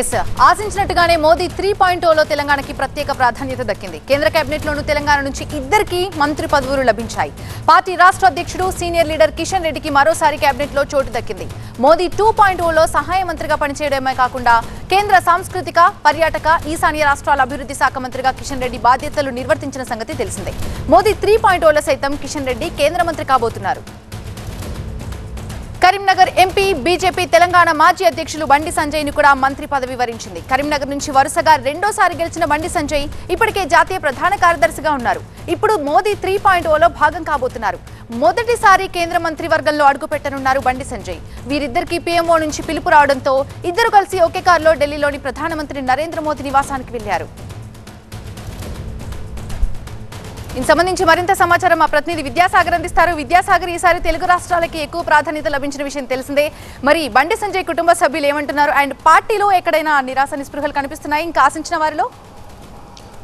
yes ఆశించినట్టుగానే Modi three point ఓలో తెలంగాణకి ప్రత్యేక ప్రాధాన్యత దక్కింది. కేంద్ర కేబినెట్ లోను తెలంగాణ నుంచి ఇద్దరికి మంత్రి పదవులు లభించాయి. పార్టీ రాష్ట్ర అధ్యక్షుడు సీనియర్ లీడర్ కిషన్ రెడ్డికి మరోసారి కేబినెట్లో చోటు దక్కింది. మోదీ టూ పాయింట్ ఓలో సహాయ మంత్రిగా పనిచేయడమే కాకుండా కేంద్ర సాంస్కృతిక పర్యాటక ఈశాన్య రాష్ట్రాల అభివృద్ధి శాఖ మంత్రిగా కిషన్ రెడ్డి బాధ్యతలు నిర్వర్తించిన సంగతి తెలిసిందే. మోదీ త్రీ పాయింట్ ఓలో సైతం కిషన్ రెడ్డి కేంద్ర మంత్రి కాబోతున్నారు. కరీంనగర్ ఎంపీ బీజేపీ తెలంగాణ మాజీ అధ్యక్షులు బండి సంజయ్ని కూడా మంత్రి పదవి వరించింది. కరీంనగర్ నుంచి వరుసగా రెండోసారి గెలిచిన బండి సంజయ్ ఇప్పటికే జాతీయ ప్రధాన కార్యదర్శిగా ఉన్నారు. ఇప్పుడు మోదీ త్రీ పాయింట్ ఓలో భాగం కాబోతున్నారు. మొదటిసారి కేంద్ర మంత్రి వర్గంలో అడుగుపెట్టనున్నారు బండి సంజయ్. వీరిద్దరికీ పీఎంఓ నుంచి పిలుపు రావడంతో ఇద్దరు కలిసి ఒకే కారులో ఢిల్లీలోని ప్రధానమంత్రి నరేంద్ర మోదీ నివాసానికి వెళ్ళారు దీనికి సంబంధించి మరింత సమాచారం మా ప్రతినిధి విద్యాసాగర్ అందిస్తారు. విద్యాసాగర్ ఈసారి తెలుగు రాష్ట్రాలకి ఎక్కువ ప్రాధాన్యత లభించిన విషయం తెలిసిందే. మరి బండి సంజయ్ కుటుంబ సభ్యులు ఏమంటున్నారు? అండ్ పార్టీలో ఎక్కడైనా నిరాశ నిస్పృహలు కనిపిస్తున్నాయి? ఇంకా ఆశించిన వారిలో?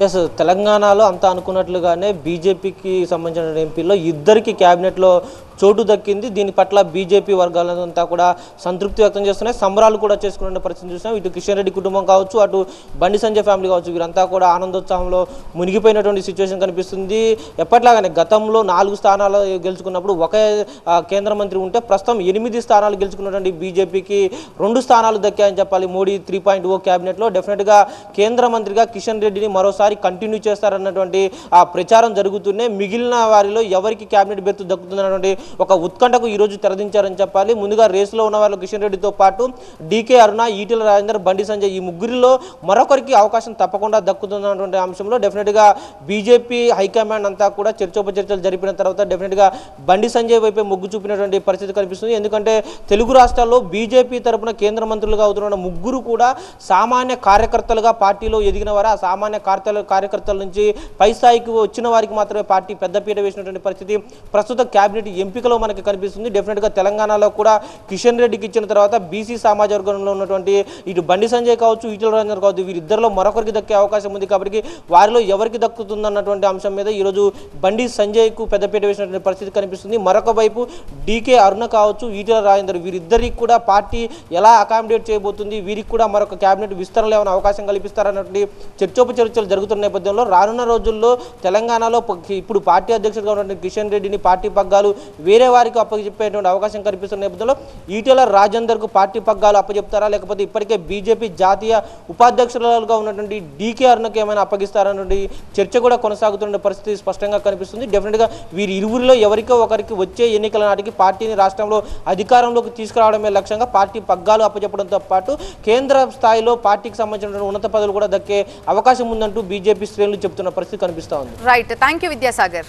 ఎస్ తెలంగాణలో అంతా అనుకున్నట్లుగానే బీజేపీకి సంబంధించిన ఎంపీలో ఇద్దరికి క్యాబినెట్లో చోటు దక్కింది. దీని పట్ల బీజేపీ వర్గాలంతా కూడా సంతృప్తి వ్యక్తం చేస్తున్నాయి. సంబరాలు కూడా చేసుకునే పరిస్థితి చూసినాం ఇటు కిషన్ రెడ్డి కుటుంబం కావచ్చు అటు బండి సంజయ్ ఫ్యామిలీ కావచ్చు వీరంతా కూడా ఆనందోత్సాహంలో మునిగిపోయినటువంటి సిచ్యువేషన్ కనిపిస్తుంది. ఎప్పట్లాగానే గతంలో నాలుగు స్థానాలు గెలుచుకున్నప్పుడు ఒకే కేంద్ర మంత్రి ఉంటే ప్రస్తుతం ఎనిమిది స్థానాలు గెలుచుకున్నటువంటి బీజేపీకి రెండు స్థానాలు దక్కాయని చెప్పాలి. మోడీ త్రీ పాయింట్ ఓ క్యాబినెట్లో డెఫినెట్గా కేంద్ర మంత్రిగా కిషన్ రెడ్డిని మరోసారి కంటిన్యూ చేస్తారన్నటువంటి ఆ ప్రచారం జరుగుతూనే మిగిలిన వారిలో ఎవరికి క్యాబినెట్ బెర్త్ దక్కుతుందన్నటువంటి ఒక ఉత్కంఠకు ఈరోజు తెరదించారని చెప్పాలి. ముందుగా రేసులో ఉన్న వాళ్ళు కిషన్ రెడ్డితో పాటు డీకే అరుణ ఈటీల రాజేందర్ బండి సంజయ్ ఈ ముగ్గురిలో మరొకరికి అవకాశం తప్పకుండా దక్కుతుందన్నటువంటి అంశంలో డెఫినెట్గా బీజేపీ హైకమాండ్ అంతా కూడా చర్చోపచర్చలు జరిపిన తర్వాత డెఫినెట్గా బండి సంజయ్ వైపే మొగ్గు చూపినటువంటి పరిస్థితి కనిపిస్తుంది. ఎందుకంటే తెలుగు రాష్ట్రాల్లో బీజేపీ తరపున కేంద్ర మంత్రులుగా అవుతున్న ముగ్గురు కూడా సామాన్య కార్యకర్తలుగా పార్టీలో ఎదిగిన వారు. ఆ సామాన్య కార్యకర్తల కార్యకర్తల నుంచి పై స్థాయికి వచ్చిన వారికి మాత్రమే పార్టీ పెద్దపీట వేసినటువంటి పరిస్థితి. ప్రస్తుత కేబినెట్ ఎంపికలో మనకి కనిపిస్తుంది. డెఫినెట్గా తెలంగాణలో కూడా కిషన్ రెడ్డికి ఇచ్చిన తర్వాత బీసీ సమాజ వర్గంలో ఉన్నటువంటి ఇటు బండి సంజయ్ కావచ్చు ఈటల రాజేందర్ కావచ్చు వీరిద్దరిలో మరొకరికి దక్కే అవకాశం ఉంది కాబట్టి వారిలో ఎవరికి దక్కుతుందన్నటువంటి అంశం మీద ఈరోజు బండి సంజయ్కు పెద్దపీట వేసినటువంటి పరిస్థితి కనిపిస్తుంది. మరొక వైపు డీకే అరుణ కావచ్చు ఈటల రాజేందర్ వీరిద్దరికి కూడా పార్టీ ఎలా అకామిడేట్ చేయబోతుంది వీరికి కూడా మరొక కేబినెట్ విస్తరణలో ఏమైనా అవకాశం కల్పిస్తారన్నటువంటి చర్చోపచర్చలు జరుగుతున్న నేపథ్యంలో రానున్న రోజుల్లో తెలంగాణలో ఇప్పుడు పార్టీ అధ్యక్షుడిగా ఉన్నటువంటి కిషన్ రెడ్డిని పార్టీ పగ్గాలు వేరే వారికి అప్పచెప్పేటువంటి అవకాశం కనిపిస్తున్న నేపథ్యంలో ఈటెల రాజేందర్కు పార్టీ పగ్గాలు అప్పచెప్తారా? లేకపోతే ఇప్పటికే బీజేపీ జాతీయ ఉపాధ్యక్షురాలుగా ఉన్నటువంటి డీకే అరుణకు ఏమైనా అప్పగిస్తారన్నటువంటి చర్చ కూడా కొనసాగుతున్న పరిస్థితి స్పష్టంగా కనిపిస్తుంది. డెఫినెట్గా వీరి ఇరువురిలో ఎవరికో ఒకరికి వచ్చే ఎన్నికల నాటికి పార్టీని రాష్ట్రంలో అధికారంలోకి తీసుకురావడమే లక్ష్యంగా పార్టీ పగ్గాలు అప్పచెప్పడంతో పాటు కేంద్ర స్థాయిలో పార్టీకి సంబంధించిన ఉన్నత పదవులు కూడా దక్కే అవకాశం ఉందంటూ బీజేపీ శ్రేణులు చెప్తున్న పరిస్థితి కనిపిస్తోంది right thank you Vidyasagar